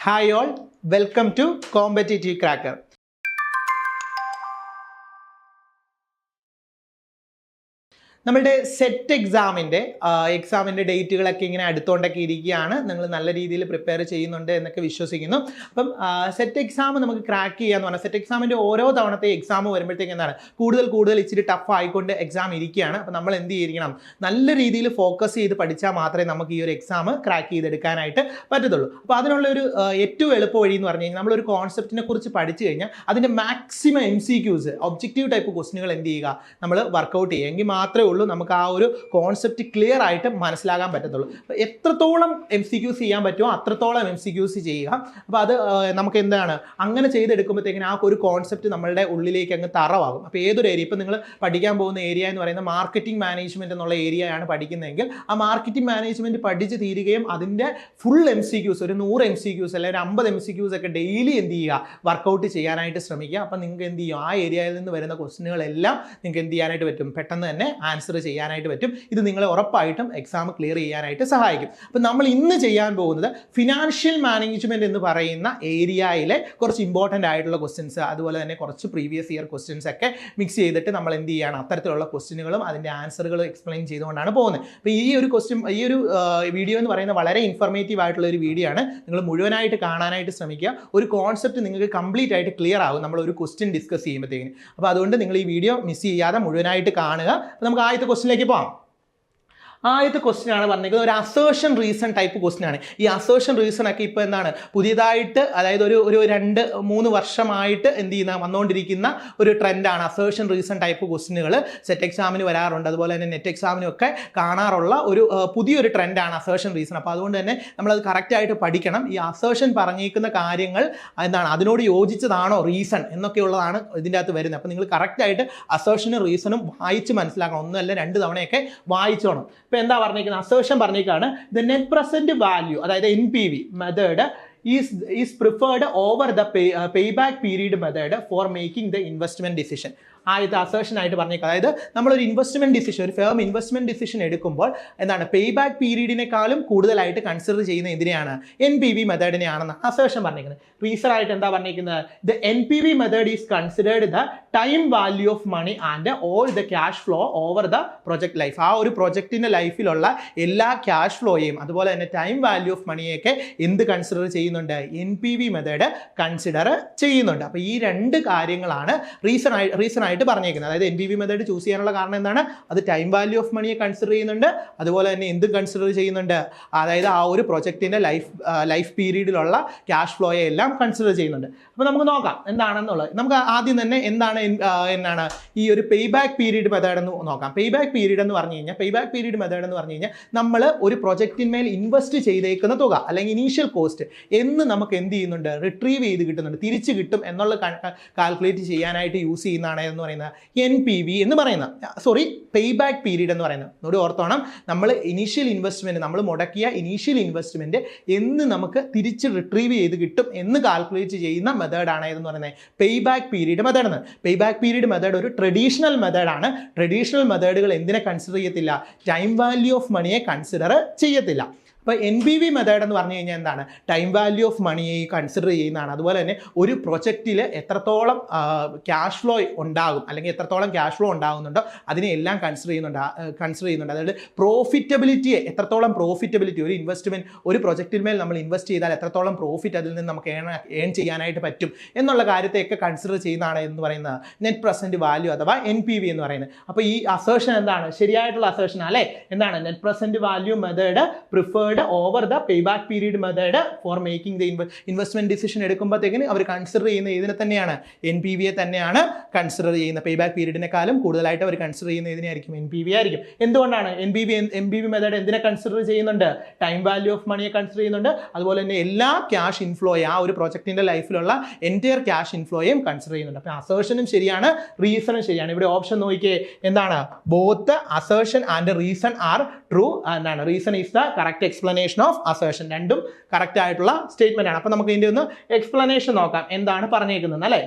Hi all welcome to competitive cracker നമ്മളുടെ set എക്സാമിന്റെ എക്സാമിന്റെ ഡേറ്റുകളൊക്കെ ഇങ്ങനെ അടുത്തോണ്ടൊക്കെ ഇരിക്കുകയാണ്. നിങ്ങൾ നല്ല രീതിയിൽ പ്രിപ്പയർ ചെയ്യുന്നുണ്ട് എന്നൊക്കെ വിശ്വസിക്കുന്നു. അപ്പം സെറ്റ് എക്സാം നമുക്ക് ക്രാക്ക് ചെയ്യാന്ന് പറഞ്ഞാൽ സെറ്റ് എക്സാമിന്റെ ഓരോ തവണത്തെ എക്സാം വരുമ്പോഴത്തേക്ക് എന്താണ്? കൂടുതൽ കൂടുതൽ ഇച്ചിരി ടഫ് ആയിക്കൊണ്ട് എക്സാം ഇരിക്കുകയാണ്. അപ്പം നമ്മൾ എന്ത് ചെയ്തിരിക്കണം? നല്ല രീതിയിൽ ഫോക്കസ് ചെയ്ത് പഠിച്ചാൽ മാത്രമേ നമുക്ക് ഈ ഒരു എക്സാം ക്രാക്ക് ചെയ്തെടുക്കാനായിട്ട് പറ്റത്തുള്ളൂ. അപ്പോൾ അതിനുള്ള ഒരു ഏറ്റവും എളുപ്പ വഴി എന്ന് പറഞ്ഞു കഴിഞ്ഞാൽ നമ്മളൊരു കോൺസെപ്റ്റിനെ കുറിച്ച് പഠിച്ചു കഴിഞ്ഞാൽ അതിന്റെ maximum M C Qs objective type ക്വസ്റ്റിനുകൾ എന്ത് ചെയ്യുക? നമ്മൾ വർക്കൗട്ട് ചെയ്യുക. എങ്കിൽ മാത്രമേ ഉള്ളൂ. നമുക്ക് ആ ഒരു കോൺസെപ്റ്റ് ക്ലിയർ ആയിട്ട് മനസ്സിലാകാൻ പറ്റത്തുള്ളൂ. എത്രത്തോളം എം സി ക്യൂസ് ചെയ്യാൻ പറ്റുമോ അത്രത്തോളം എം സി ക്യൂസ് ചെയ്യുക. അപ്പോൾ അത് നമുക്ക് എന്താണ്? അങ്ങനെ ചെയ്തെടുക്കുമ്പോഴത്തേക്കിന് ആ ഒരു കോൺസെപ്റ്റ് നമ്മളുടെ ഉള്ളിലേക്ക് അങ്ങ് തറവാകും. അപ്പോൾ ഏതൊരു ഏരിയ ഇപ്പോൾ നിങ്ങൾ പഠിക്കാൻ പോകുന്ന ഏരിയ എന്ന് പറയുന്നത് മാർക്കറ്റിംഗ് മാനേജ്മെന്റ് എന്നുള്ള ഏരിയയാണ് പഠിക്കുന്നതെങ്കിൽ ആ മാർക്കറ്റിംഗ് മാനേജ്മെന്റ് പഠിച്ച് തീരുകയും അതിന്റെ ഫുൾ എം സി ക്യൂസ് ഒരു നൂറ് എം സി ക്യൂസ് അല്ലെങ്കിൽ ഒരു അമ്പത് എം സി ക്യൂസ് ഒക്കെ ഡെയിലി എന്ത് ചെയ്യുക? വർക്കൗട്ട് ചെയ്യാനായിട്ട് ശ്രമിക്കുക. അപ്പം നിങ്ങൾക്ക് എന്ത് ചെയ്യും? ആ ഏരിയയിൽ നിന്ന് വരുന്ന ക്വസ്റ്റിനുകളെല്ലാം നിങ്ങൾക്ക് എന്ത് ചെയ്യാനായിട്ട് പറ്റും? പെട്ടെന്ന് തന്നെ ആൻസർ ചെയ്യാനായിട്ട് പറ്റും. ഇത് നിങ്ങളെ ഉറപ്പായിട്ടും എക്സാം ക്ലിയർ ചെയ്യാനായിട്ട് സഹായിക്കും. അപ്പം നമ്മൾ ഇന്ന് ചെയ്യാൻ പോകുന്നത് ഫിനാൻഷ്യൽ മാനേജ്മെന്റ് എന്ന് പറയുന്ന ഏരിയയിലെ കുറച്ച് ഇമ്പോർട്ടന്റ് ആയിട്ടുള്ള ക്വസ്റ്റ്യൻസ് അതുപോലെ തന്നെ കുറച്ച് പ്രീവിയസ് ഇയർ ക്വസ്റ്റ്യൻസ് ഒക്കെ മിക്സ് ചെയ്തിട്ട് നമ്മൾ എന്ത് ചെയ്യണം അത്തരത്തിലുള്ള ക്വസ്റ്റ്യനുകളും അതിന്റെ ആൻസറുകളും എക്സ്പ്ലെയിൻ ചെയ്തുകൊണ്ടാണ് പോകുന്നത്. അപ്പോൾ ഈ ഒരു ക്വസ്റ്റ്യൻ ഈ ഒരു വീഡിയോ എന്ന് പറയുന്നത് വളരെ ഇൻഫർമേറ്റീവ് ആയിട്ടുള്ള ഒരു വീഡിയോ ആണ്. നിങ്ങൾ മുഴുവനായിട്ട് കാണാനായിട്ട് ശ്രമിക്കുക. ഒരു കോൺസെപ്റ്റ് നിങ്ങൾക്ക് കംപ്ലീറ്റ് ആയിട്ട് ക്ലിയർ ആകും നമ്മൾ ഒരു ക്വസ്റ്റ്യൻ ഡിസ്കസ് ചെയ്യുമ്പോഴത്തേക്കിന്. അപ്പോൾ അതുകൊണ്ട് നിങ്ങൾ ഈ വീഡിയോ മിസ് ചെയ്യാതെ മുഴുവനായിട്ട് കാണുക. അപ്പോൾ നമുക്ക് ആദ്യത്തെ ക്വസ്റ്റിനിലേക്ക് പോകാം. ആദ്യത്തെ ക്വസ്റ്റ്യൻ ആണ് പറഞ്ഞിരിക്കുന്നത്. ഒരു അസേർഷൻ റീസൺ ടൈപ്പ് ക്വസ്റ്റ്യൻ ആണ്. ഈ അസേർഷൻ റീസൺ ഒക്കെ ഇപ്പോൾ എന്താണ്? പുതിയതായിട്ട് അതായത് ഒരു ഒരു രണ്ട് മൂന്ന് വർഷമായിട്ട് എന്ത് ചെയ്യുന്ന വന്നുകൊണ്ടിരിക്കുന്ന ഒരു ട്രെൻഡാണ് അസേർഷൻ റീസൺ ടൈപ്പ് ക്വസ്റ്റ്യനുകൾ സെറ്റ് എക്സാമിന് വരാറുണ്ട്. അതുപോലെ തന്നെ നെറ്റ് എക്സാമിനും ഒക്കെ കാണാറുള്ള ഒരു പുതിയൊരു ട്രെൻഡാണ് അസേർഷൻ റീസൺ അപ്പോൾ അതുകൊണ്ട് തന്നെ നമ്മളത് കറക്റ്റായിട്ട് പഠിക്കണം. ഈ അസേർഷൻ പറഞ്ഞിരിക്കുന്ന കാര്യങ്ങൾ എന്താണ്? അതിനോട് യോജിച്ചതാണോ റീസൺ എന്നൊക്കെയുള്ളതാണ് ഇതിന്റെ അകത്ത് വരുന്നത്. അപ്പോൾ നിങ്ങൾ കറക്റ്റായിട്ട് അസേർഷനും റീസണും വായിച്ച് മനസ്സിലാക്കണം. ഒന്നല്ല രണ്ട് തവണയൊക്കെ വായിച്ചോണം. ഇപ്പോൾ എന്താ പറഞ്ഞിരിക്കുന്നത്? അസേഷൻ പറഞ്ഞിരിക്കുകയാണ്. ദ നെറ്റ് പ്രസന്റ് വാല്യൂ അതായത് N P V method is is preferred over the pay pay back period method for making the investment decision ആദ്യത്തെ അസേഷൻ ആയിട്ട് പറഞ്ഞേക്കാം അതായത് നമ്മളൊരു ഇൻവെസ്റ്റ്മെന്റ് ഡിസിഷൻ ഒരു ഫേം ഇൻവെസ്റ്റ്മെന്റ് ഡിസിഷൻ എടുക്കുമ്പോൾ എന്താണ്? പേ ബാക്ക് പീരീഡിനേക്കാളും കൂടുതലായിട്ട് കൺസിഡർ ചെയ്യുന്ന എന്തിനെയാണ്? എൻ പി വി മെത്തേഡിനെയാണെന്ന് അസേഷൻ പറഞ്ഞിരിക്കുന്നത് റീസൺ ആയിട്ട് എന്താ പറഞ്ഞിരിക്കുന്നത് the N P V method is considered the time value of money and all the cash flow over the project life ആ ഒരു പ്രൊജക്റ്റിന്റെ ലൈഫിലുള്ള എല്ലാ ക്യാഷ് ഫ്ലോയെയും അതുപോലെ തന്നെ ടൈം വാല്യൂ ഓഫ് മണിയൊക്കെ എന്ത് കൺസിഡർ ചെയ്യുന്നുണ്ട്? N P V method consider ചെയ്യുന്നുണ്ട്. അപ്പോൾ ഈ രണ്ട് കാര്യങ്ങളാണ് റീസൺ ആയി റീസൺ ആയിട്ട് പറഞ്ഞേക്കുന്നത്. അതായത് N B V method choose ചെയ്യാനുള്ള കാരണം എന്താണ്? അത് ടൈം വാല്യൂ ഓഫ് മണിയെ കൺസിഡർ ചെയ്യുന്നുണ്ട്. അതുപോലെ തന്നെ എന്ത് കൺസിഡർ ചെയ്യുന്നുണ്ട്. അതായത് ആ ഒരു പ്രൊജക്റ്റിന്റെ ലൈഫ് ലൈഫ് പീരീഡിലുള്ള ക്യാഷ് ഫ്ലോയെ എല്ലാം കൺസിഡർ ചെയ്യുന്നുണ്ട്. അപ്പോൾ നമുക്ക് നോക്കാം എന്താണെന്നുള്ളത്. നമുക്ക് ആദ്യം തന്നെ എന്താണ് എന്നാണ് ഈ ഒരു പേ ബാക്ക് പീരീഡ് മെത്തേഡ് എന്ന് നോക്കാം. പേ ബാക്ക് പീരീഡ് എന്ന് പറഞ്ഞു കഴിഞ്ഞാൽ പേ ബാക്ക് പീരീഡ് മെത്തേഡ് എന്ന് പറഞ്ഞു കഴിഞ്ഞാൽ നമ്മൾ ഒരു പ്രൊജക്റ്റിന്മേൽ ഇൻവെസ്റ്റ് ചെയ്തേക്കുന്ന തുക അല്ലെങ്കിൽ ഇനീഷ്യൽ കോസ്റ്റ് എന്ന് നമുക്ക് എന്ത് ചെയ്യുന്നുണ്ട്? റിട്രീവ് ചെയ്ത് കിട്ടുന്നുണ്ട്. തിരിച്ച് കിട്ടും എന്നുള്ള കാൽക്കുലേറ്റ് ചെയ്യാനായിട്ട് യൂസ് ചെയ്യുന്നതാണ് എന്ന് പറയുന്നത് എൻ പി വി എന്ന് പറയുന്നത് സോറി പേ ബാക്ക് പീരീഡ് എന്ന് പറയുന്നത് ഒന്നുകൂടി ഓർത്തോണം. നമ്മൾ ഇനീഷ്യൽ ഇൻവെസ്റ്റ്മെന്റ് നമ്മൾ മുടക്കിയ ഇനീഷ്യൽ ഇൻവെസ്റ്റ്മെന്റ് എന്ന് നമുക്ക് തിരിച്ച് റിട്രീവ് ചെയ്ത് കിട്ടും എന്ന് കാൽക്കുലേറ്റ് ചെയ്യുന്ന മെത്തേഡാണ് എന്ന് പറയുന്നത് പേ ബാക്ക് പീരീഡ് മെത്തേഡ് എന്ന് പേ ബാക്ക് പീരീഡ് മെത്തേഡ് ഒരു ട്രഡീഷണൽ മെത്തേഡാണ് ട്രഡീഷണൽ മെത്തേഡുകൾ എന്തിനെ കൺസിഡർ ചെയ്യത്തില്ല? ടൈം വാല്യൂ ഓഫ് മണിയെ കൺസിഡർ ചെയ്യത്തില്ല. അപ്പോൾ എൻ ബി വി മെത്തേഡ് എന്ന് പറഞ്ഞു കഴിഞ്ഞാൽ എന്താണ്? ടൈം വാല്യൂ ഓഫ് മണിയെ കൺസിഡർ ചെയ്യുന്നതാണ്. അതുപോലെ തന്നെ ഒരു പ്രൊജക്റ്റിൽ എത്രത്തോളം ക്യാഷ് ഫ്ലോ ഉണ്ടാകും അല്ലെങ്കിൽ എത്രത്തോളം ക്യാഷ് ഫ്ലോ ഉണ്ടാകുന്നുണ്ടോ അതിനെ എല്ലാം കൺസിഡർ ചെയ്യുന്നുണ്ട് കൺസിഡർ ചെയ്യുന്നുണ്ട്. അതായത് പ്രോഫിറ്റബിലിറ്റിയെ എത്രത്തോളം പ്രോഫിറ്റബിലിറ്റി ഒരു ഇൻവെസ്റ്റ്മെന്റ് ഒരു പ്രൊജക്റ്റിന്മേൽ നമ്മൾ ഇൻവെസ്റ്റ് ചെയ്താൽ എത്രത്തോളം പ്രോഫിറ്റ് അതിൽ നിന്ന് നമുക്ക് ഏൺ ഏൺ ചെയ്യാനായിട്ട് പറ്റും എന്നുള്ള കാര്യത്തെയൊക്കെ കൺസിഡർ ചെയ്യുന്നതാണ് എന്ന് പറയുന്നത്. നെറ്റ് പ്രസന്റ് വാല്യൂ അഥവാ എൻ പി വി എന്ന് പറയുന്നത്. അപ്പോൾ ഈ അസേഷൻ എന്താണ്? ശരിയായിട്ടുള്ള അസേഷൻ അല്ലേ? എന്താണ്? Net present value method preferred over the pay back period method for making the investment decision എടുക്കുമ്പോഴത്തേക്കിന് അവർ കൺസിഡർ ചെയ്യുന്ന ഇതിനെ തന്നെയാണ്? എൻ പി വിയെ തന്നെയാണ് കൺസിഡർ ചെയ്യുന്ന പേ ബാക്ക് പീരീഡിനെക്കാളും കൂടുതലായിട്ട് അവർ കൺസിഡർ ചെയ്യുന്ന ഇതിനായിരിക്കും എൻ പി വി ആയിരിക്കും. എന്തുകൊണ്ടാണ് N B V N B V method എന്തിനെ കൺസിഡർ ചെയ്യുന്നുണ്ട്? ടൈം വാല്യൂ ഓഫ് മണിയെ കൺസിഡർ ചെയ്യുന്നുണ്ട്. അതുപോലെ തന്നെ എല്ലാ ക്യാഷ് ഇൻഫ്ലോയെ ആ ഒരു പ്രോജക്റ്റിന്റെ ലൈഫിലുള്ള എന്റയർ ക്യാഷ് ഇൻഫ്ലോയും കൺസിഡർ ചെയ്യുന്നുണ്ട്. അപ്പോൾ അസേർഷനും ശരിയാണ് റീസണും ശരിയാണ്. ഇവിടെ ഓപ്ഷൻ നോക്കിയേ എന്താണ്? Both assertion and reason are true എന്താണ്? Reason is the correct explanation of assertion രണ്ടും കറക്റ്റ് ആയിട്ടുള്ള സ്റ്റേറ്റ്മെന്റ് ആണ്. അപ്പോൾ നമുക്ക് ഇതിന്റെ ഒന്ന് എക്സ്പ്ലനേഷൻ നോക്കാം. എന്താണ് പറഞ്ഞേക്കുന്നത് അല്ലേ?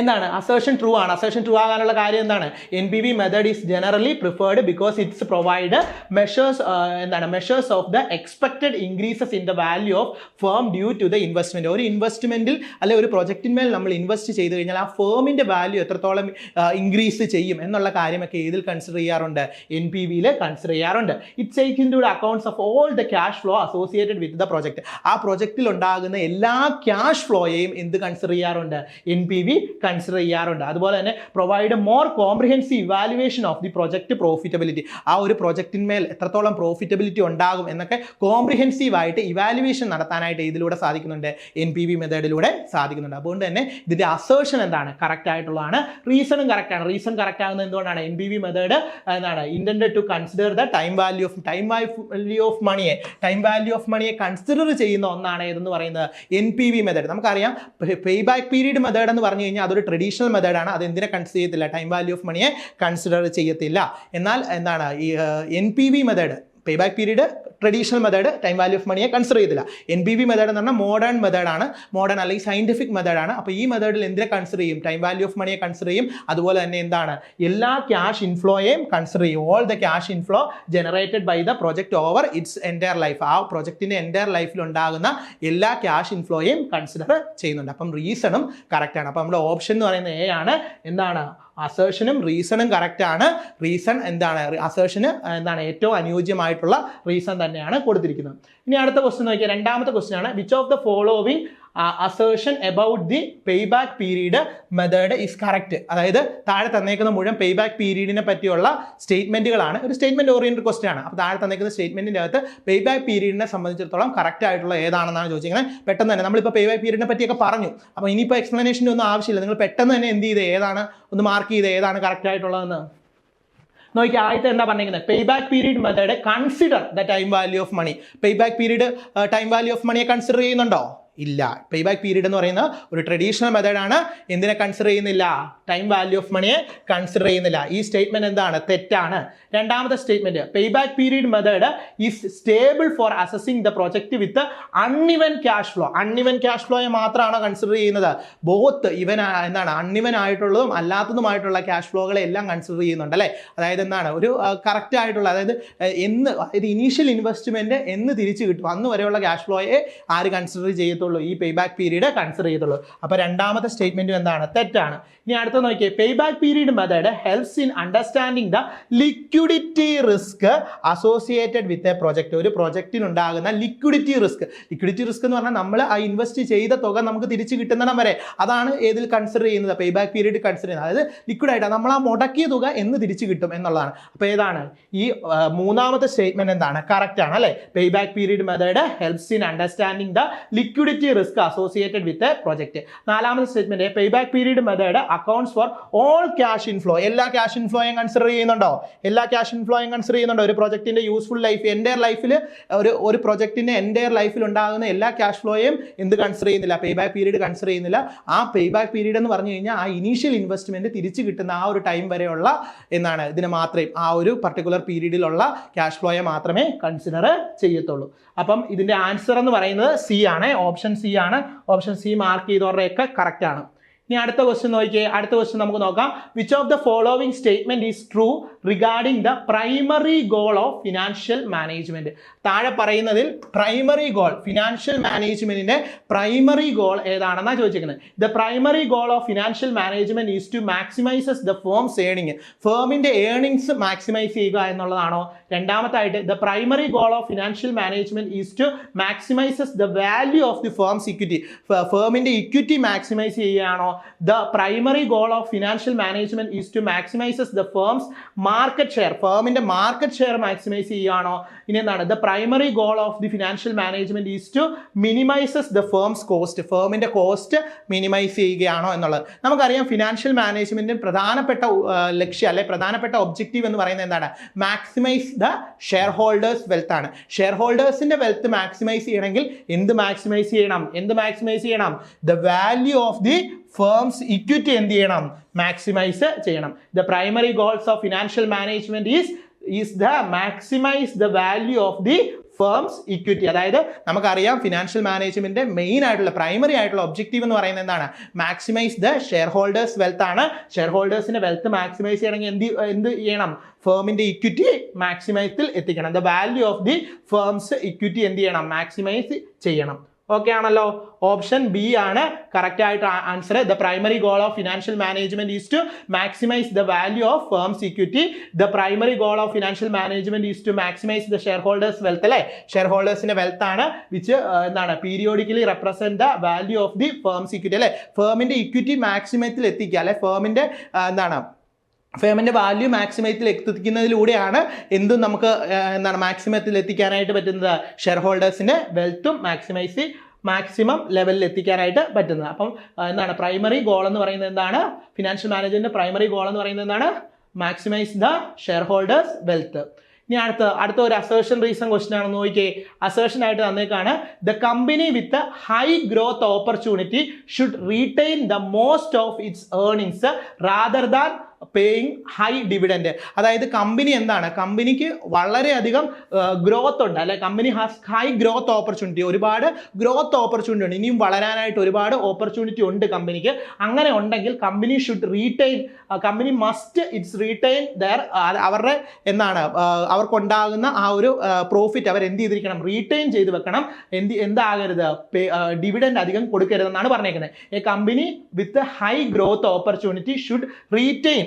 എന്താണ്? അസേഷൻ ട്രൂ ആണ്. അസേഷൻ ട്രൂ ആകാനുള്ള കാര്യം എന്താണ്? N B V method is generally preferred because its provide measures എന്താണ്? Measures of the expected increases in the value of firm due to the investment ഒരു ഇൻവെസ്റ്റ്മെന്റിൽ അല്ലെ ഒരു പ്രൊജക്റ്റിന്മേൽ നമ്മൾ ഇൻവെസ്റ്റ് ചെയ്ത് കഴിഞ്ഞാൽ ആ ഫേമിന്റെ വാല്യൂ എത്രത്തോളം ഇൻക്രീസ് ചെയ്യും എന്നുള്ള കാര്യമൊക്കെ ഏതിൽ കൺസിഡർ ചെയ്യാറുണ്ട്. എൻ പി വിയിൽ കൺസിഡർ ചെയ്യാറുണ്ട്. Its take in to accounts of all the cash flow associated with the project ആ പ്രൊജക്റ്റിൽ ഉണ്ടാകുന്ന എല്ലാ ക്യാഷ് ഫ്ലോയെയും എന്ത് കൺസിഡർ ചെയ്യാറുണ്ട്? എൻ പി വി കൺസിഡർ ചെയ്യാറുണ്ട്. അതുപോലെ തന്നെ provide more comprehensive evaluation of the project profitability ആ ഒരു പ്രൊജക്റ്റിന്മേൽ എത്രത്തോളം പ്രോഫിറ്റബിലിറ്റി ഉണ്ടാകും എന്നൊക്കെ കോംപ്രിഹെൻസീവ് ആയിട്ട് ഇവാലുവേഷൻ നടത്താനായിട്ട് ഇതിലൂടെ സാധിക്കുന്നുണ്ട്. എൻ പി വി മെത്തേഡിലൂടെ സാധിക്കുന്നുണ്ട്. അതുകൊണ്ട് തന്നെ ഇതിന്റെ അസേർഷൻ എന്താണ്? കറക്റ്റ് ആയിട്ടുള്ളതാണ്. റീസണും കറക്റ്റ് ആണ്. റീസൺ കറക്റ്റ് ആകുന്നത് എന്തുകൊണ്ടാണ്? എൻ പി വി മെത്തേഡ് എന്താണ്? Intend to consider the time value of time value of മണിയെ time value of മണിയെ കൺസിഡർ ചെയ്യുന്ന ഒന്നാണ് ഏതെന്ന് പറയുന്നത്? എൻ പി വി മെത്തേഡ് നമുക്കറിയാം പേ ബാക്ക് പീരീഡ് മെത്തേഡ് എന്ന് പറഞ്ഞു കഴിഞ്ഞാൽ അതൊരു ട്രഡീഷണൽ മെത്തേഡാണ് അത് എന്തിനെ കൺസിഡർ ചെയ്യത്തില്ല? ടൈം വാല്യൂ ഓഫ് മണിയെ കൺസിഡർ ചെയ്യത്തില്ല. എന്നാൽ എന്താണ് ഈ N P V method pay back period traditional method time value of മണിയെ consider ചെയ്തില്ല. എൻ ബി വി മെത്തേഡ് എന്ന് പറഞ്ഞാൽ മോഡേൺ മെത്തേഡാണ് മോഡേൺ അല്ലെങ്കിൽ സയന്റിഫിക് മെത്തേഡാണ് അപ്പോൾ ഈ മെത്തേഡിൽ എന്തിനെ കൺസിഡർ ചെയ്യും? ടൈം വാല്യൂ ഓഫ് മണിയെ കൺസിഡർ ചെയ്യും. അതുപോലെ തന്നെ എന്താണ്? എല്ലാ ക്യാഷ് ഇൻഫ്ലോയെയും കൺസിഡർ ചെയ്യും. All the cash inflow generated by the project over its entire life ആ പ്രൊജക്റ്റിന്റെ എന്റയർ ലൈഫിൽ ഉണ്ടാകുന്ന എല്ലാ ക്യാഷ് ഇൻഫ്ലോയെയും കൺസിഡർ ചെയ്യുന്നുണ്ട്. അപ്പം റീസണും കറക്റ്റാണ് അപ്പം നമ്മുടെ ഓപ്ഷൻ എന്ന് പറയുന്നത് എ ആണ്. എന്താണ്? അസേർഷനും റീസണും കറക്റ്റ് ആണ്. റീസൺ എന്താണ്? അസേഷന് എന്താണ്? ഏറ്റവും അനുയോജ്യമായിട്ടുള്ള റീസൺ തന്നെയാണ് കൊടുത്തിരിക്കുന്നത്. ഇനി അടുത്ത ക്വസ്റ്റ്യൻ നോക്കിയാൽ രണ്ടാമത്തെ ക്വസ്റ്റ്യൻ ആണ്. Which of the following assertion about the pay back period method is correct അതായത് താഴെ തന്നേക്കുന്ന മുഴുവൻ പേ ബാക്ക് പീരീഡിനെ പറ്റിയുള്ള സ്റ്റേറ്റ്മെന്റുകളാണ് ഒരു സ്റ്റേറ്റ്മെന്റ് ഓറിയന്റഡ് ക്വസ്റ്റ്യൻ ആണ്. അപ്പോൾ താഴെ തന്നേക്കുന്ന സ്റ്റേറ്റ്മെന്റിന്റെ അകത്ത് പേ ബാക്ക് പീരീഡിനെ സംബന്ധിച്ചിടത്തോളം കറക്റ്റ് ആയിട്ടുള്ള ഏതാണെന്നാണ് ചോദിച്ചിരിക്കുന്നത്. പെട്ടെന്ന് തന്നെ നമ്മളിപ്പോൾ പേ ബാക്ക് പീരീഡിനെ പറ്റിയൊക്കെ പറഞ്ഞു. അപ്പോൾ ഇനിയിപ്പോൾ എക്സ്പ്ലനേഷന്റെ ഒന്നും ആവശ്യമില്ല. നിങ്ങൾ പെട്ടെന്ന് തന്നെ എന്ത് ചെയ്ത് ഏതാണ് ഒന്ന് മാർക്ക് ചെയ്ത് ഏതാണ് കറക്റ്റ് ആയിട്ടുള്ളതെന്ന്. നോക്കി ആദ്യത്തെ എന്താ പറഞ്ഞിരിക്കുന്നത് pay back period method consider the time value of money pay back period time value of മണിയെ consider ചെയ്യുന്നുണ്ടോ? ഇല്ല. പേ ബാക്ക് പീരീഡ് എന്ന് പറയുന്ന ഒരു ട്രഡീഷണൽ മെത്തേഡാണ് എന്തിനെ കൺസിഡർ ചെയ്യുന്നില്ല? ടൈം വാല്യൂ ഓഫ് മണിയെ കൺസിഡർ ചെയ്യുന്നില്ല. ഈ സ്റ്റേറ്റ്മെന്റ് എന്താണ്? തെറ്റാണ്. രണ്ടാമത്തെ statement pay back period method is stable for assessing the project with uneven cash flow uneven cash ഫ്ലോയെ മാത്രമാണോ കൺസിഡർ ചെയ്യുന്നത്? ബോത്ത് ഇവൻ എന്താണ്? അൺഇവൻ ആയിട്ടുള്ളതും അല്ലാത്തതുമായിട്ടുള്ള ക്യാഷ് ഫ്ലോകളെ എല്ലാം കൺസിഡർ ചെയ്യുന്നുണ്ട് അല്ലേ? അതായത് എന്താണ്? ഒരു കറക്റ്റ് ആയിട്ടുള്ള അതായത് എന്ന് അതായത് ഇനീഷ്യൽ ഇൻവെസ്റ്റ്മെന്റ് എന്ന് തിരിച്ചു കിട്ടും. അന്ന് വരെയുള്ള ക്യാഷ് ഫ്ലോയെ ആര് കൺസിഡർ ചെയ്യത്തുള്ളൂ? ഈ പേ ബാക്ക് പീരീഡ് കൺസിഡർ ചെയ്തുള്ളൂ അപ്പോൾ രണ്ടാമത്തെ സ്റ്റേറ്റ്മെന്റും എന്താണ്? തെറ്റാണ്. ഇനി അടുത്ത നോക്കിയേ. Pay back period method helps in understanding the liquidity risk associated with a project ഒരു പ്രോജക്റ്റിന് ഉണ്ടാകുന്ന ലിക്വിഡിറ്റി റിസ്ക് ലിക്വിഡിറ്റി റിസ്ക് എന്ന് പറഞ്ഞാൽ നമ്മൾ ആ ഇൻവെസ്റ്റ് ചെയ്ത തുക നമുക്ക് തിരിച്ച് കിട്ടുന്നിടം വരെ. അതാണ് ഏതിൽ കൺസിഡർ ചെയ്യുന്നത്? പേ ബാക്ക് പീരീഡ് കൺസിഡർ ചെയ്യുന്നത്. അതായത് ലിക്വിഡ് ആയിട്ട് നമ്മൾ ആ മുടക്കിയ തുക എന്ന് തിരിച്ചു കിട്ടും എന്നുള്ളതാണ്. അപ്പോൾ ഏതാണ്? ഈ മൂന്നാമത്തെ സ്റ്റേറ്റ്മെന്റ് എന്താണ്? കറക്റ്റ് ആണ് അല്ലേ? Pay back period method helps in understanding the liquidity risk associated with project നാലാമത്തെ statement pay back period method accounts for all cash inflow എല്ലാ ക്യാഷ് ഇൻഫ്ലോയും കൺസിഡർ ചെയ്യുന്നുണ്ടോ? എല്ലാ ക്യാഷ് ഇൻഫ്ലോയും കൺസിഡർ ചെയ്യുന്നുണ്ടോ? ഒരു പ്രോജക്റ്റിന്റെ യൂസ്ഫുൾ ലൈഫ് എന്റെ ലൈഫിൽ ഒരു ഒരു പ്രോജക്റ്റിന്റെ എന്റെ ലൈഫിൽ ഉണ്ടാകുന്ന എല്ലാ ക്യാഷ് ഫ്ലോയും എന്ത് കൺസിഡർ ചെയ്യുന്നില്ല? പേ ബാക്ക് പീരീഡ് കൺസിഡർ ചെയ്യുന്നില്ല. ആ പേ ബാക്ക് പീരീഡ് എന്ന് പറഞ്ഞു കഴിഞ്ഞാൽ ആ ഇനീഷ്യൽ ഇൻവെസ്റ്റ്മെന്റ് തിരിച്ചു കിട്ടുന്ന ആ ഒരു ടൈം വരെയുള്ള എന്നാണ്. ഇതിന് മാത്രമേ ആ ഒരു പർട്ടിക്കുലർ പീരീഡിലുള്ള ക്യാഷ് ഫ്ലോയെ മാത്രമേ കൺസിഡർ ചെയ്യത്തുള്ളൂ. അപ്പം ഇതിന്റെ ആൻസർ എന്ന് പറയുന്നത് സി ആണ്. ഓപ്ഷൻ സി ആണ്. ഓപ്ഷൻ സി മാർക്ക് ചെയ്തവരുടെയൊക്കെ കറക്റ്റ് ആണ്. ഇനി അടുത്ത ക്വസ്റ്റ്യൻ നോക്കിയേ. അടുത്ത ക്വസ്റ്റ്യൻ നമുക്ക് നോക്കാം. Which of the following statement is true regarding the primary goal of financial management താഴെ പറയുന്നതിൽ പ്രൈമറി ഗോൾ ഫിനാൻഷ്യൽ മാനേജ്മെന്റിന്റെ പ്രൈമറി ഗോൾ ഏതാണെന്നാണ് ചോദിച്ചിരിക്കുന്നത് the primary goal of financial management is to maximizes the firm's earning ഫേമിന്റെ earnings maximize ചെയ്യുക എന്നുള്ളതാണോ? രണ്ടാമത്തായിട്ട് the primary goal of financial management is to maximizes the value of the firm's equity ഫേമിന്റെ equity maximise ചെയ്യുകയാണോ? The primary goal of financial management is to maximizes the firm's market share ഫേമിന്റെ market share maximise ചെയ്യുകയാണോ? ഇനി എന്താണ്? The primary goal of the financial management is to minimizes the firm's cost ഫേമിന്റെ cost minimise ചെയ്യുകയാണോ എന്നുള്ളത്. നമുക്കറിയാം financial മാനേജ്മെന്റിന് പ്രധാനപ്പെട്ട ലക്ഷ്യം അല്ലെ പ്രധാനപ്പെട്ട ഒബ്ജക്റ്റീവ് എന്ന് പറയുന്നത് എന്താണ്? Maximise the share holders wealth ആണ്. ഷെയർ ഹോൾഡേഴ്സിന്റെ വെൽത്ത് മാക്സിമൈസ് ചെയ്യണമെങ്കിൽ എന്ത് മാക്സിമൈസ് ചെയ്യണം? എന്ത് മാക്സിമൈസ് ചെയ്യണം? The value of the firm's equity എന്ത് ചെയ്യണം? മാക്സിമൈസ് ചെയ്യണം. The primary goals of financial management is is the maximize the value of the firm's equity അതായത് നമുക്കറിയാം ഫിനാൻഷ്യൽ മാനേജ്മെന്റ് മെയിൻ ആയിട്ടുള്ള പ്രൈമറി ആയിട്ടുള്ള ഒബ്ജക്റ്റീവ് എന്ന് പറയുന്നത് എന്താണ്? Maximise the share holders wealth ആണ്. ഷെയർ ഹോൾഡേഴ്സിന്റെ വെൽത്ത് മാക്സിമൈസ് ചെയ്യണമെങ്കിൽ എന്ത് എന്ത് ചെയ്യണം? ഫേമിന്റെ ഇക്വിറ്റി മാക്സിമൈസിൽ എത്തിക്കണം. The value of the firm's equity എന്ത് ചെയ്യണം? മാക്സിമൈസ് ചെയ്യണം. ഓക്കെ ആണല്ലോ. ഓപ്ഷൻ ബി ആണ് കറക്റ്റ് ആയിട്ട് answer the primary goal of financial management is to maximize the value of firm equity the primary goal of financial management is to maximize the shareholders wealth അല്ലേ? Share ഹോൾഡേഴ്സിന്റെ wealth ആണ് which എന്താണ്? Periodically represent the value of the firm equity അല്ലെ? ഫേമിന്റെ equity മാക്സിമത്തിൽ എത്തിക്കുക അല്ലെ? ഫേമിന്റെ എന്താണ്? ഫേമിന്റെ value മാക്സിമത്തിൽ എത്തിക്കുന്നതിലൂടെയാണ് എന്തും നമുക്ക് എന്താണ് മാക്സിമത്തിൽ എത്തിക്കാനായിട്ട് പറ്റുന്നത്? ഷെയർ ഹോൾഡേഴ്സിന്റെ വെൽത്തും മാക്സിമൈസ് മാക്സിമം ലെവലിൽ എത്തിക്കാനായിട്ട് പറ്റുന്നത്. അപ്പം എന്താണ് പ്രൈമറി ഗോൾ എന്ന് പറയുന്നത് എന്താണ്? ഫിനാൻഷ്യൽ മാനേജറിന്റെ പ്രൈമറി ഗോൾ എന്ന് പറയുന്നത് എന്താണ്? Maximise the share holders wealth ഇനി അടുത്ത അടുത്ത ഒരു അസേർഷൻ റീസൺ ക്വസ്റ്റൻ ആണെന്ന് നോക്കിയേ അസേർഷൻ ആയിട്ട് തന്നേക്കാണ് the company with high growth opportunity should retain the most of its earnings rather than paying high dividend അതായത് കമ്പനി എന്താണ്? കമ്പനിക്ക് വളരെയധികം ഗ്രോത്ത് ഉണ്ട്. അല്ലെ? Company has high growth opportunity ഒരുപാട് ഗ്രോത്ത് ഓപ്പർച്യൂണിറ്റി ഉണ്ട്. ഇനിയും വളരാനായിട്ട് ഒരുപാട് ഓപ്പർച്യൂണിറ്റി ഉണ്ട് കമ്പനിക്ക് അങ്ങനെ ഉണ്ടെങ്കിൽ company should retain company must its retain their അവരുടെ എന്താണ് അവർക്കുണ്ടാകുന്ന ആ ഒരു പ്രോഫിറ്റ് അവർ എന്ത് ചെയ്തിരിക്കണം? റീറ്റെയിൻ ചെയ്ത് വെക്കണം. എന്ത് എന്താകരുത്? ഡിവിഡൻഡ് അധികം കൊടുക്കരുതെന്നാണ് പറഞ്ഞേക്കുന്നത് a company with high growth opportunity should retain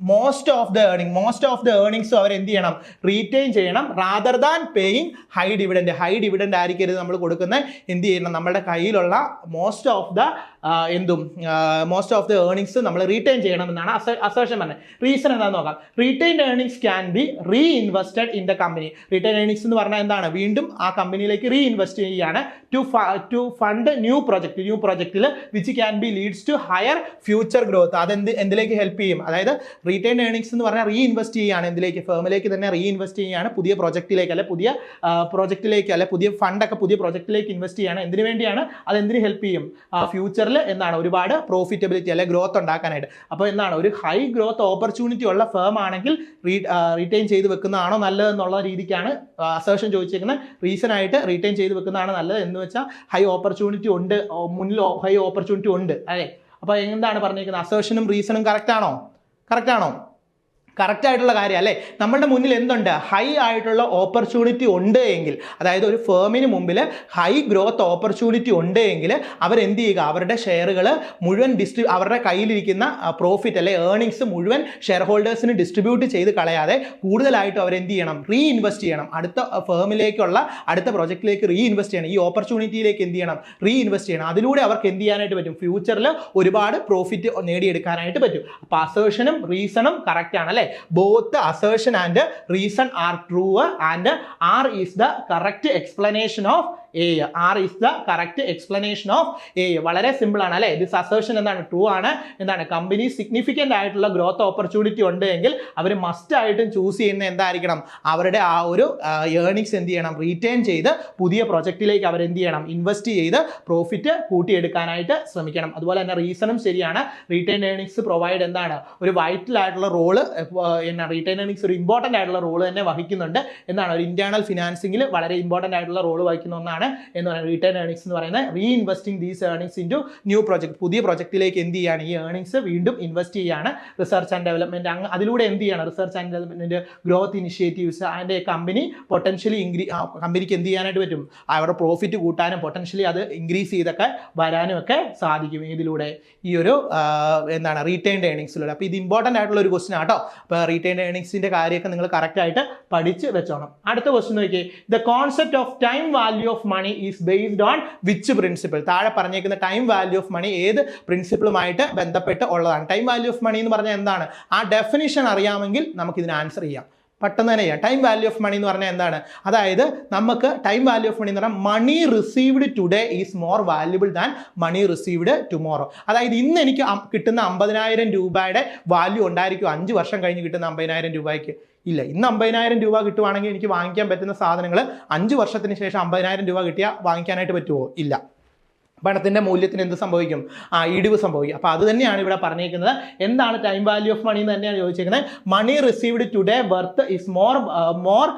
most of the earning most of the earnings അവർ എന്ത് ചെയ്യണം? റീറ്റെയിൻ ചെയ്യണം. Rather than paying high dividend high dividend ആയിരിക്കരുത് നമ്മൾ കൊടുക്കുന്നത്. എന്ത് ചെയ്യണം? നമ്മുടെ കയ്യിലുള്ള മോസ്റ്റ് ഓഫ് ദ എന്തും മോസ്റ്റ് ഓഫ് ദ ഏർണിംഗ്സ് നമ്മൾ റീറ്റെയിൻ ചെയ്യണം എന്നാണ് അസേഷൻ പറഞ്ഞത്. റീസൺ എന്താണെന്ന് നോക്കാം. Retain earnings can be reinvested in the company retain earnings എന്ന് പറഞ്ഞാൽ എന്താണ്? വീണ്ടും ആ കമ്പനിയിലേക്ക് റീ ഇൻവെസ്റ്റ് ചെയ്യുകയാണ് to to fund new project new പ്രൊജക്റ്റിൽ which can be leads to higher future growth അതെന്ത് എന്തിലേക്ക് ഹെൽപ്പ് ചെയ്യും? അതായത് റീറ്റെയിൻ ഏണിങ്സ് എന്ന് പറഞ്ഞാൽ റീ ഇൻവെസ്റ്റ് ചെയ്യുകയാണ്. എന്തിലേക്ക്? ഫേമിലേക്ക് തന്നെ റീ ഇൻവെസ്റ്റ് ചെയ്യുകയാണ്. പുതിയ പ്രോജക്റ്റിലേക്ക് അല്ലെ പുതിയ പ്രോജക്റ്റിലേക്ക് അല്ലെ പുതിയ ഫണ്ടൊക്കെ പുതിയ പ്രോജക്റ്റിലേക്ക് ഇൻവെസ്റ്റ് ചെയ്യാണ് എന്തിനു വേണ്ടിയാണ്? അത് എന്തിനു ഹെൽപ്പ് ചെയ്യും? ഫ്യൂച്ചറിൽ എന്താണ്? ഒരുപാട് പ്രോഫിറ്റബിലിറ്റി അല്ലെ ഗ്രോത്ത് ഉണ്ടാക്കാനായിട്ട്. അപ്പോൾ എന്താണ്? ഒരു ഹൈ ഗ്രോത്ത് ഓപ്പർച്യൂണിറ്റി ഉള്ള ഫേം ആണെങ്കിൽ റീ റീറ്റെയിൻ ചെയ്ത് വെക്കുന്നതാണോ നല്ലത് എന്നുള്ള രീതിക്കാണ് അസേഷൻ ചോദിച്ചിരിക്കുന്നത് റീസൺ ആയിട്ട് റീറ്റെയിൻ ചെയ്ത് വെക്കുന്നതാണ് നല്ലത് എന്ന് വെച്ചാൽ ഹൈ ഓപ്പർച്യൂണിറ്റി ഉണ്ട് മുന്നിൽ ഹൈ ഓപ്പർച്യൂണിറ്റി ഉണ്ട്. അല്ലേ? അപ്പോൾ എന്താണ് പറഞ്ഞിരിക്കുന്നത് അസേഷനും റീസണും കറക്റ്റ് ആണോ? കറക്റ്റ് ആണോ കറക്റ്റ് ആയിട്ടുള്ള കാര്യം അല്ലേ? നമ്മുടെ മുന്നിൽ എന്തുണ്ട്? ഹൈ ആയിട്ടുള്ള ഓപ്പർച്യൂണിറ്റി ഉണ്ട് എങ്കിൽ അതായത് ഒരു ഫേമിന് മുമ്പിൽ ഹൈ ഗ്രോത്ത് ഓപ്പർച്യൂണിറ്റി ഉണ്ട് എങ്കിൽ അവരെന്ത് ചെയ്യുക? അവരുടെ ഷെയറുകൾ മുഴുവൻ ഡിസ്ട്രി അവരുടെ കയ്യിലിരിക്കുന്ന പ്രോഫിറ്റ് അല്ലെ ഏർണിങ്സ് മുഴുവൻ ഷെയർ ഹോൾഡേഴ്സിന് ഡിസ്ട്രിബ്യൂട്ട് ചെയ്ത് കളയാതെ കൂടുതലായിട്ടും അവരെന്ത് ചെയ്യണം? റീ ഇൻവെസ്റ്റ് ചെയ്യണം. അടുത്ത ഫേമിലേക്കുള്ള അടുത്ത പ്രോജക്റ്റിലേക്ക് റീ ഇൻവെസ്റ്റ് ചെയ്യണം. ഈ ഓപ്പർച്യൂണിറ്റിയിലേക്ക് എന്ത് ചെയ്യണം? റീ ഇൻവെസ്റ്റ് ചെയ്യണം. അതിലൂടെ അവർക്ക് എന്ത് ചെയ്യാനായിട്ട് പറ്റും? ഫ്യൂച്ചറിൽ ഒരുപാട് പ്രോഫിറ്റ് നേടിയെടുക്കാനായിട്ട് പറ്റും. അപ്പോൾ അസേഷനും റീസണും കറക്റ്റ് ആണ് അല്ലേ? Both assertion and reason are true and R is the correct explanation of A R is the correct explanation of A വളരെ സിമ്പിൾ ആണ് അല്ലേ? ദിസ് അസേഷൻ എന്താണ്? ട്രൂ ആണ്. എന്താണ്? കമ്പനി സിഗ്നിഫിക്കന്റ് ആയിട്ടുള്ള ഗ്രോത്ത് ഓപ്പർച്യൂണിറ്റി ഉണ്ട് എങ്കിൽ അവർ മസ്റ്റ് ആയിട്ടും ചൂസ് ചെയ്യുന്ന എന്തായിരിക്കണം? അവരുടെ ആ ഒരു ഏർണിങ്സ് എന്ത് ചെയ്യണം? റീറ്റെയിൻ ചെയ്ത് പുതിയ പ്രൊജക്റ്റിലേക്ക് അവർ എന്ത് ചെയ്യണം? ഇൻവെസ്റ്റ് ചെയ്ത് പ്രോഫിറ്റ് കൂട്ടിയെടുക്കാനായിട്ട് ശ്രമിക്കണം. അതുപോലെ തന്നെ റീസണും ശരിയാണ്. റീറ്റെയിൻ ഏർണിങ്സ് പ്രൊവൈഡ് എന്താണ്? ഒരു വൈറ്റൽ ആയിട്ടുള്ള റോൾ എന്നാ റീറ്റെയിൻ ഏർണിങ്സ് ഒരു ഇമ്പോർട്ടന്റ് ആയിട്ടുള്ള റോൾ തന്നെ വഹിക്കുന്നുണ്ട്. എന്നാണ് ഒരു ഇന്റേണൽ ഫിനാൻസിംഗിൽ വളരെ ഇമ്പോർട്ടന്റ് ആയിട്ടുള്ള റോൾ വഹിക്കുന്ന ഒന്നാണ് എന്ന് പറയുന്നത്. റിട്ടേൺ ഏർണിങ്സ് എന്ന് പറയുന്നത് reinvesting these earnings into new project പുതിയ പ്രോജക്റ്റിലേക്ക് എന്ത് ചെയ്യാണ്? ഈ ഏർണിങ്സ് വീണ്ടും ഇൻവെസ്റ്റ് ചെയ്യാണ്. റിസർച്ച് ആൻഡ് ഡെവലപ്മെന്റ് അങ്ങ് അതിലൂടെ എന്ത് ചെയ്യാണ്? Research and development growth initiatives and company potentially increase കമ്പനിക്ക് എന്ത് ചെയ്യാനായിട്ട് പറ്റും? അവരുടെ പ്രോഫിറ്റ് കൂട്ടാനും പൊട്ടൻഷ്യലി അത് ഇൻക്രീസ് ചെയ്തൊക്കെ വരാനും ഒക്കെ സാധിക്കും ഇതിലൂടെ. ഈ ഒരു എന്താണ് റീറ്റേൺഡ് ഏർണിങ്സിലൂടെ അപ്പോൾ ഇത് ഇമ്പോർട്ടന്റ് ആയിട്ടുള്ള ഒരു ക്വസ്റ്റൻ ആട്ടോ. അപ്പോൾ റീറ്റേൺഡ് ഏർണിങ്സിന്റെ കാര്യമൊക്കെ നിങ്ങൾ കറക്റ്റ് ആയിട്ട് പഠിച്ച് വെച്ചോണം. അടുത്ത ക്വസ്റ്റൻ നോക്കി the concept of time value of money is based on which principle താഴെ പറഞ്ഞേക്കുന്ന ടൈം വാല്യൂ ഓഫ് മണി ഏത് പ്രിൻസിപ്പിളുമായിട്ട് ബന്ധപ്പെട്ട് ഉള്ളതാണ്. ടൈം വാല്യൂ ഓഫ് മണി എന്ന് പറഞ്ഞാൽ എന്താണ്? ആ ഡെഫിനിഷൻ അറിയാമെങ്കിൽ നമുക്ക് ഇതിന് ആൻസർ ചെയ്യാം. പെട്ടെന്ന് തന്നെ ചെയ്യാം. ടൈം വാല്യൂ ഓഫ് മണി എന്ന് പറഞ്ഞാൽ എന്താണ്? അതായത് നമുക്ക് ടൈം വാല്യൂ ഓഫ് മണി എന്ന് പറഞ്ഞാൽ money received today is more valuable than money received tomorrow അതായത് ഇന്ന് എനിക്ക് കിട്ടുന്ന അമ്പതിനായിരം രൂപയുടെ വാല്യൂ ഉണ്ടായിരിക്കും. അഞ്ച് വർഷം കഴിഞ്ഞ് കിട്ടുന്ന അമ്പതിനായിരം രൂപയ്ക്ക്. ഇല്ല ഇന്ന് അമ്പതിനായിരം രൂപ കിട്ടുവാണെങ്കിൽ എനിക്ക് വാങ്ങിക്കാൻ പറ്റുന്ന സാധനങ്ങൾ അഞ്ച് വർഷത്തിന് ശേഷം അമ്പതിനായിരം രൂപ കിട്ടിയാൽ വാങ്ങിക്കാനായിട്ട് പറ്റുമോ ഇല്ല. പണത്തിന്റെ മൂല്യത്തിന് എന്ത് സംഭവിക്കും? ആ ഇടിവ് സംഭവിക്കും. അപ്പോൾ അത് തന്നെയാണ് ഇവിടെ പറഞ്ഞിരിക്കുന്നത്. എന്താണ് ടൈം വാല്യൂ ഓഫ് മണി എന്ന് തന്നെയാണ് ചോദിച്ചിരിക്കുന്നത്. Money received today worth is more more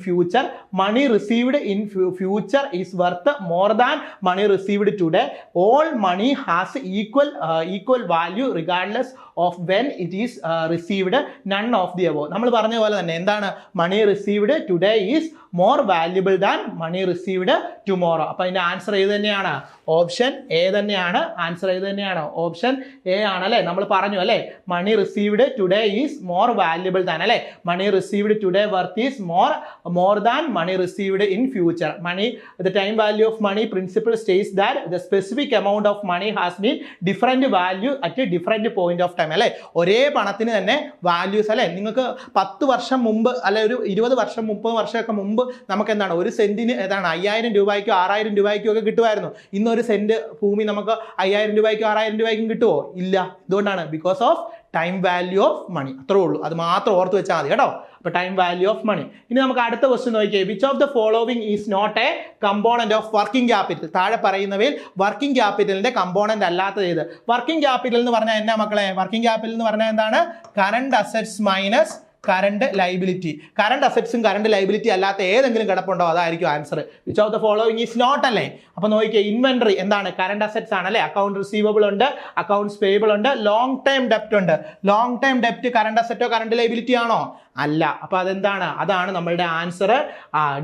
future money received in fu- future is worth more than money received today all money has equal uh, equal value regardless of when it is uh, received none of the above നമ്മൾ പറഞ്ഞ പോലെ തന്നെ എന്താണ് money received today is more valuable than money received tomorrow അപ്പൊ അതിന്റെ answer ഏത് തന്നെയാണ് option A തന്നെയാണ് ആൻസർ ഏത് തന്നെയാണ് ഓപ്ഷൻ എ ആണ് അല്ലേ നമ്മൾ പറഞ്ഞു അല്ലേ money received today is more valuable than അല്ലേ money received today worth is more more than money received in future money the time value of money principle states that the specific amount of money has been different value at different point of time അല്ലെ? ഒരേ പണത്തിന് തന്നെ values അല്ലെ? നിങ്ങൾക്ക് പത്ത് വർഷം മുമ്പ് അല്ലെ ഒരു ഇരുപത് വർഷം മുപ്പത് വർഷമൊക്കെ മുമ്പ് നമുക്ക് എന്താണ്? ഒരു സെന്റിന് ഏതാണ്? അയ്യായിരം രൂപയ്ക്കോ ആറായിരം രൂപയ്ക്കോ ഒക്കെ കിട്ടുമായിരുന്നു. ഇന്നൊരു സെന്റ് ഭൂമി നമുക്ക് അയ്യായിരം രൂപയ്ക്കോ ആറായിരം രൂപയ്ക്കും കിട്ടുമോ ഇല്ല. ഇതുകൊണ്ടാണ് because of time value of money അത്രേ ഉള്ളൂ. അത് മാത്രം ഓർത്ത് വെച്ചാൽ മതി കേട്ടോ. അപ്പോൾ ടൈം വാല്യൂ ഓഫ് മണി ഇനി നമുക്ക് അടുത്ത ക്വസ്റ്റ്യൻ നോക്കിയേ. Which of the following is not a component of working capital താഴെ പറയുന്നവയിൽ വർക്കിംഗ് ക്യാപിറ്റലിന്റെ കമ്പോണന്റ് അല്ലാത്തത് ഏത്? വർക്കിംഗ് ക്യാപിറ്റൽ എന്ന് പറഞ്ഞാൽ എന്നാ മക്കളെ? വർക്കിംഗ് ക്യാപിറ്റൽ എന്ന് പറഞ്ഞാൽ എന്താണ്? Current assets minus current liability current അസറ്റ്സും current liability അല്ലാത്ത ഏതെങ്കിലും കിടപ്പുണ്ടോ? അതായിരിക്കും answer which of the following is not അല്ലേ? അപ്പൊ നോക്കിയേ ഇൻവെന്ററി എന്താണ്? കറണ്ട് അസറ്റ്സ് ആണ് അല്ലേ? അക്കൗണ്ട് റിസീവബിൾ ഉണ്ട് അക്കൗണ്ട്സ് പേയബിൾ ഉണ്ട് ലോങ് ടൈം ഡെപ്റ്റ് ഉണ്ട്. ലോങ് ടൈം ഡെപ്റ്റ് കറണ്ട് അസറ്റോ കറണ്ട് ലൈബിലിറ്റി ആണോ? അല്ല. അപ്പോൾ അതെന്താണ്? അതാണ് നമ്മളുടെ ആൻസർ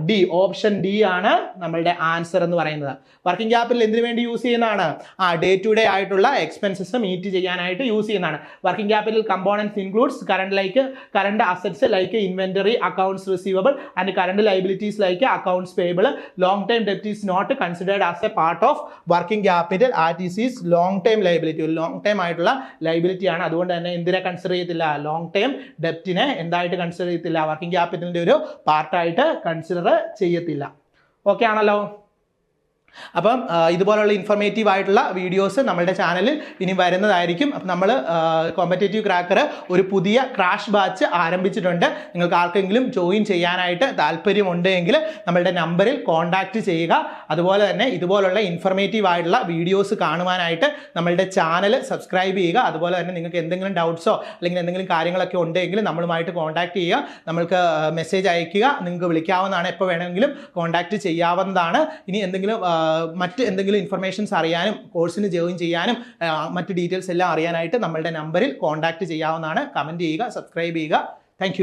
ഡി ഓപ്ഷൻ ഡി ആണ് നമ്മളുടെ ആൻസർ എന്ന് പറയുന്നത്. വർക്കിംഗ് ക്യാപിറ്റൽ എന്തിനു വേണ്ടി യൂസ് ചെയ്യുന്നതാണ്? ആ ഡേ ടു ഡേ ആയിട്ടുള്ള എക്സ്പെൻസസ് മീറ്റ് ചെയ്യാനായിട്ട് യൂസ് ചെയ്യുന്നതാണ്. Working capital components includes current like current assets like inventory accounts receivable and current liabilities like accounts payable long time ഡെപ്റ്റ് is not considered as a part of working capital are is is long time liability ഒരു long time ആയിട്ടുള്ള liability ആണ്. അതുകൊണ്ട് തന്നെ എന്തിനെ consider ചെയ്യത്തില്ല? Long time ഡെപ്റ്റിനെ എന്തായിട്ട് consider ചെയ്യത്തില്ല. Working ക്യാപിറ്റലിന്റെ ഒരു പാർട്ടായിട്ട് കൺസിഡർ ചെയ്യത്തില്ല. ഓക്കെ ആണല്ലോ? അപ്പം ഇതുപോലുള്ള ഇൻഫർമേറ്റീവ് ആയിട്ടുള്ള വീഡിയോസ് നമ്മളുടെ ചാനലിൽ ഇനി വരുന്നതായിരിക്കും. അപ്പം നമ്മൾ കോമ്പറ്റേറ്റീവ് ക്രാക്കർ ഒരു പുതിയ ക്രാഷ് ബാച്ച് ആരംഭിച്ചിട്ടുണ്ട്. നിങ്ങൾക്ക് ആർക്കെങ്കിലും ജോയിൻ ചെയ്യാനായിട്ട് താല്പര്യമുണ്ടെങ്കിൽ നമ്മളുടെ നമ്പറിൽ കോൺടാക്റ്റ് ചെയ്യുക. അതുപോലെ തന്നെ ഇതുപോലുള്ള ഇൻഫർമേറ്റീവ് ആയിട്ടുള്ള വീഡിയോസ് കാണുവാനായിട്ട് നമ്മളുടെ ചാനൽ സബ്സ്ക്രൈബ് ചെയ്യുക. അതുപോലെ തന്നെ നിങ്ങൾക്ക് എന്തെങ്കിലും ഡൗട്ട്സോ അല്ലെങ്കിൽ എന്തെങ്കിലും കാര്യങ്ങളൊക്കെ ഉണ്ടെങ്കിൽ നമ്മളുമായിട്ട് കോൺടാക്ട് ചെയ്യുക. നമ്മൾക്ക് മെസ്സേജ് അയക്കുക നിങ്ങൾക്ക് വിളിക്കാവുന്നതാണ് എപ്പോൾ വേണമെങ്കിലും കോൺടാക്ട് ചെയ്യാവുന്നതാണ്. ഇനി എന്തെങ്കിലും മറ്റ് എന്തെങ്കിലും ഇൻഫർമേഷൻസ് അറിയാനും കോഴ്സിന് ജോയിൻ ചെയ്യാനും മറ്റ് ഡീറ്റെയിൽസ് എല്ലാം അറിയാനായിട്ട് നമ്മളുടെ നമ്പറിൽ കോൺടാക്റ്റ് ചെയ്യാവുന്നതാണ്. കമന്റ് ചെയ്യുക സബ്സ്ക്രൈബ് ചെയ്യുക. താങ്ക്